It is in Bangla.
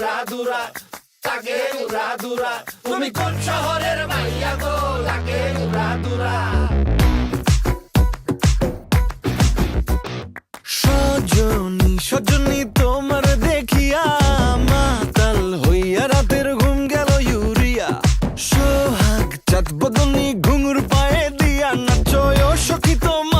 উড়া দুরা তুমি কোন শহরের মাইয়া গো? লাগে সজনী সজনী তোমার দেখিয়া মাতাল হইয়া রাতের ঘুম গেল ইউরিয়া। সোহাগ, চাঁদ, বদনি, ঘুঙুর পায়ে দিয়া নাচয় সখী তোমার